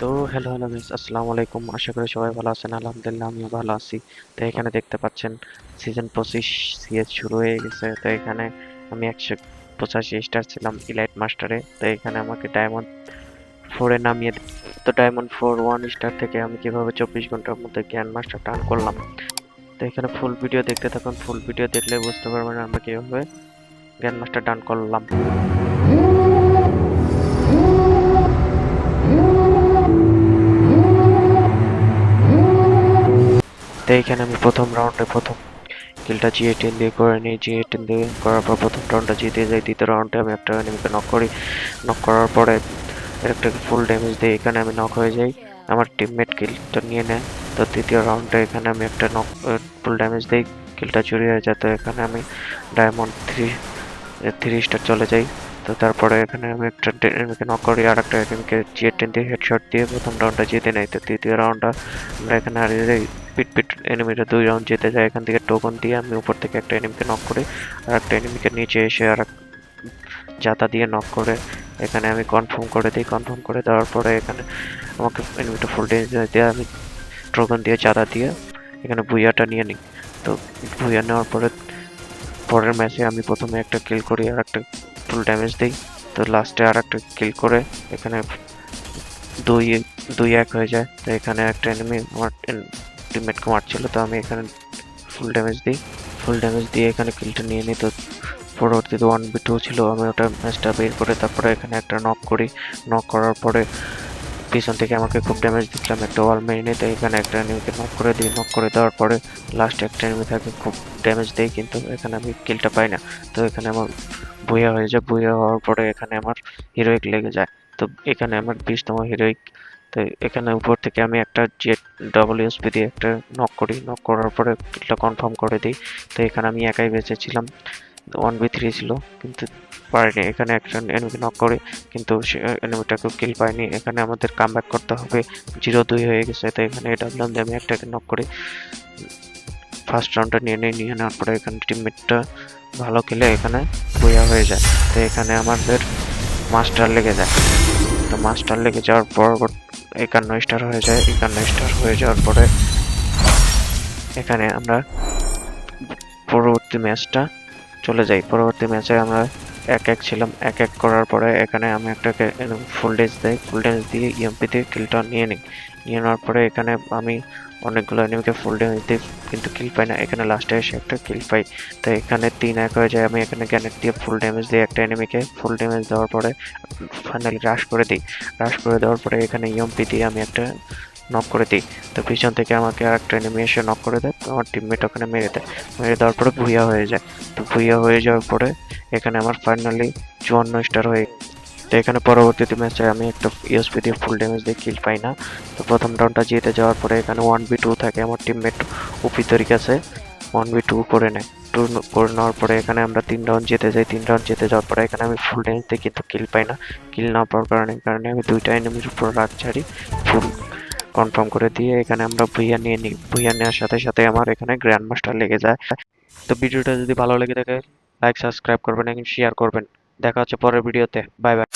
তো hello hello guys আসসালামু আলাইকুম। আশা করি সবাই ভালো আছেন। আলহামদুলিল্লাহ, আমিও ভালো আছি। তো এখানে দেখতে পাচ্ছেন সিজন পঁচিশ সিএস শুরু হয়ে গেছে। তো এখানে আমি একশো পঁচাশি স্টার ছিলাম ইলাইট মাস্টারে তো এখানে আমাকে ডায়মন্ড ফোরে নামিয়ে তো ডায়মন্ড ফোর ওয়ান স্টার থেকে আমি কীভাবে চব্বিশ ঘণ্টার মধ্যে গ্র্যান্ড মাস্টার টার্ন করলাম? তো এখানে ফুল ভিডিও দেখতে থাকুন। ফুল ভিডিও দেখলে বুঝতে পারবেন আমরা কীভাবে গ্র্যান্ড মাস্টার টার্ন করলাম। তো এইখানে আমি প্রথম রাউন্ডে প্রথম কিলটা জি এইটিন দিয়ে করে নিই। জি টেন দিয়ে করার পর প্রথম রাউন্ডটা জিতে যাই। দ্বিতীয় রাউন্ডে আমি একটা এনিমিকে নক করি। নক করার পরে একটা ফুল ড্যামেজ দিই এখানে আমি নক হয়ে যাই। আমার টিমমেট কিলটা নিয়ে নেয়। তো তৃতীয় রাউন্ডে এখানে আমি একটা নক ফুল ড্যামেজ দিই কিলটা চুরি হয়ে যায়। তো এখানে আমি ডায়মন্ড থ্রি থ্রি স্টার চলে যাই। তো তারপরে এখানে আমি একটা এনিমিকে নক করি আর একটা এনিমিকে জি টেন দিয়ে হেডশট দিয়ে প্রথম রাউন্ডটা জিতে নেই তো তৃতীয় রাউন্ডটা আমরা এখানে হারিয়ে যাই পিট পিট এনিমিটা দুই রাউন্ড জিতে যায়। এখান থেকে টোকন দিয়ে আমি উপর থেকে একটা এনিমিকে নক করি আর একটা এনিমিকে নিচে এসে আর জাতা দিয়ে নক করে। এখানে আমি কনফার্ম করে দিই কনফার্ম করে দেওয়ার পরে এখানে আমাকে এনিমিটা ফুল ডেঞ্জ দিয়ে আমি টোকন দিয়ে চাঁদা দিয়ে এখানে বুইয়াটা নিয়ে নিই। তো বুইয়া নেওয়ার পরে, পরের ম্যাচে আমি প্রথমে একটা কিল করি আর একটা ফুল ড্যামেজ দিই। তো লাস্টে আর একটা কিল করে এখানে দুই দুই এক হয়ে যায়। তো এখানে একটা এনিমি আমার টিমমেটকে মারছিল, তো আমি এখানে ফুল ড্যামেজ দিই। ফুল ড্যামেজ দিয়ে এখানে কিলটা নিয়ে নিই তো পরবর্তীতে ওয়ান বি টু ছিল। আমি ওটা ম্যাচটা বের করে তারপরে এখানে একটা নক করি। নক করার পরে পিছন থেকে আমাকে খুব ড্যামেজ দিচ্ছিলাম। একটা ওয়াল মেরে তো এখানে একটা এনিমিকে নক করে দিই। নক করে দেওয়ার পরে লাস্ট একটা এনিমি থাকে, খুব ড্যামেজ দেয় কিন্তু এখানে আমি কিলটা পাই না। তো এখানে আমার বুয়া হয়ে যায়। বুয়া হওয়ার পরে এখানে আমার হিরোইক লেগে যায়। তো এখানে আমার বিশতম হিরোইক তো এখানে উপর থেকে আমি একটা জেট ডবল ইউএসপি দিয়ে একটা নক করি। নক করার পরে কিলটা কনফার্ম করে দিই। তো এখানে আমি একাই বেঁচেছিলাম ওয়ান বি থ্রি ছিল, কিন্তু পারিনি। এখানে একজন এনিমি নক করে, কিন্তু এনিমিটাকেও কিল পাইনি এখানে আমাদের কাম করতে হবে। জিরো দুই হয়ে গেছে, তো এখানে ডাবলাম আমি একটাকে নক করি ফার্স্ট রাউন্ডটা নিয়ে নিই, নিয়ে নেওয়ার পরে এখানে টিমমেটটা ভালো খেলে এখানে বইয়া হয়ে যায়। তো এখানে আমাদের মাস্টার লেগে যায়। তো মাস্টার লেগে যাওয়ার পর একান্ন স্টার হয়ে যায়। একান্ন স্টার হয়ে যাওয়ার পরে এখানে আমরা পরবর্তী ম্যাচটা চলে যাই। পরবর্তী ম্যাচে আমরা এক এক ছিলাম, এক এক করার পরে এখানে আমি একটাকে ফুল ডেজ দেই ফুল ডেজ দিয়ে ইএমপি দিয়ে কিলটা নিয়ে নিই। নিয়ে নেওয়ার পরে এখানে আমি অনেকগুলো এনিমিকে ফুল ড্যামেজ দিই কিন্তু কিল পাই না। এখানে লাস্টে এসে একটা কিল পাই। তো এখানে তিন এক হয়ে যায়, আমি এখানে গ্যানেট দিয়ে ফুল ড্যামেজ দিয়ে একটা এনিমিকে ফুল ড্যামেজ দেওয়ার পরে ফাইনালি রাশ করে দিই। রাশ করে দেওয়ার পরে এখানে ইএমপি দিয়ে আমি একটা নক করে দিই। তো পিছন থেকে আমাকে আর একটা এনিমি এসে নক করে দেয়, তো আমার টিমমেট ওখানে মেরে দেয়। মেরে দেওয়ার পরে ভুইয়া হয়ে যায়। তো ভুইয়া হয়ে যাওয়ার পরে এখানে আমার ফাইনালি চুয়ান্ন স্টার হয়ে তো এখানে পরবর্তীতে ম্যাচে আমি একটা ইউএসপি দিয়ে ফুল ড্যামেজ দিয়ে কিল পাই না। তো প্রথম রাউন্ডটা জিতে যাওয়ার পরে এখানে ওয়ান বি টু থাকে, আমার টিমমেট উপি তরিক আছে ওয়ান বি টু করে নেয়। টু করে নেওয়ার পরে এখানে আমরা তিন রাউন্ড জিতে যাই। তিন রাউন্ড জিতে যাওয়ার পরে এখানে আমি ফুল ড্যামেজ দিই কিন্তু কিল পাই না। কিল না পাওয়ার কারণে কারণে আমি দুইটা এনিমির উপর রাগ ছাড়ি ফুল কনফার্ম করে দিয়ে এখানে আমরা ভুইয়া নিয়ে নিই ভুইয়া নেওয়ার সাথে সাথে আমার এখানে গ্র্যান্ড মাস্টার লেগে যায়। তো ভিডিওটা যদি ভালো লেগে থাকে লাইক সাবস্ক্রাইব করবেন এবং শেয়ার করবেন। দেখা হচ্ছে পরের ভিডিওতে। Bye bye